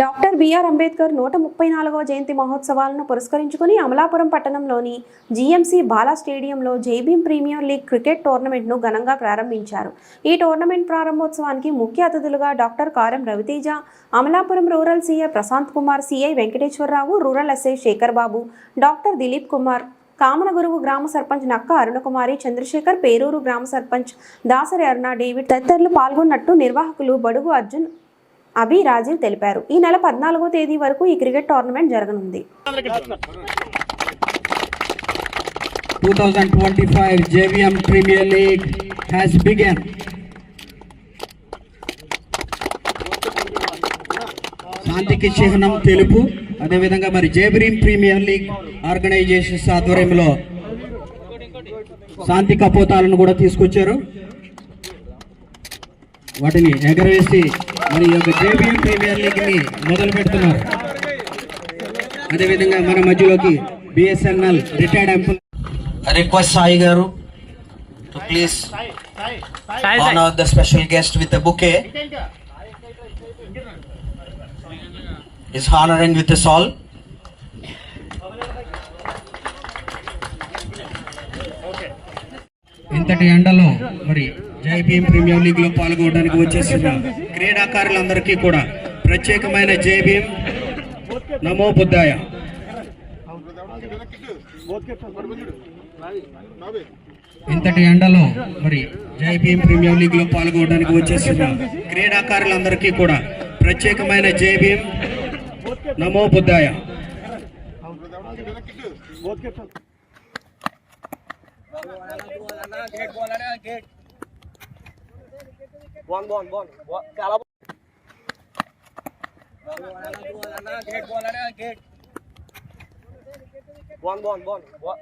Doctor BR Ambedkar నూట ముప్పై నాలుగవ జయంతి మహోత్సవాలను పురస్కరించుకుని అమలాపురం పట్టణంలోని జీఎంసీ బాలా స్టేడియంలో జైభీం ప్రీమియర్ లీగ్ క్రికెట్ టోర్నమెంట్ను ఘనంగా ప్రారంభించారు. ఈ టోర్నమెంట్ ప్రారంభోత్సవానికి ముఖ్య అతిథులుగా doctor Karam Raviteja Amalapuram rural CI Prashant Kumar CI Venkateswara Rao rural SI Shekhar Babu doctor Dilip Kumar Kamanaguruvu గ్రామ సర్పంచ్ నక్క అరుణకుమారి చంద్రశేఖర్ పేరూరు గ్రామ సర్పంచ్ దాసరి అరుణ డేవిడ్ తదితరులు పాల్గొన్నట్టు నిర్వాహకులు బడుగు అర్జున్ అభి రాజీవ్ తెలిపారు. ఈ నెల పద్నాలుగో తేదీ వరకు ఈ క్రికెట్ టోర్నమెంట్ జరగనుంది. 2025 JVM premier league has begun. శాంతికి చిహ్నం తెలుపు. అదేవిధంగా మరి జేబ్రీమ్ ప్రీమియర్ లీగ్ ఆర్గనైజేషన్స్ ఆధ్వర్యంలో శాంతి కపోతాలను కూడా తీసుకొచ్చారు. వాటిని ఎగరవేసి మరి ఈ యొక్క జేబీఎం ప్రీమియర్ లీగ్ని మొదలు పెడుతున్నారు అదేవిధంగా మన మధ్యలోకి BSNL retired employee request Sai గారు please one of the special guest with bouquet. Is honouring with shawl ఇంతటి ఎండలో మరి జేబీఎం ప్రీమియర్ లీగ్లో పాల్గొనడానికి వచ్చేసిన క్రీడాకారులందరికీ కూడా ప్రత్యేకమైన జేబీఎం నమో బుద్ధాయ. ఇంతటి ఎండలో మరి జైబీఎం ప్రీమియర్ లీగ్లో పాల్గొనడానికి వచ్చేసిన క్రీడాకారులందరికీ కూడా ప్రత్యేకమైన జైబీఎం నమో బుద్ధాయ. Bon, One, one, one. Kala One, one, one. Kala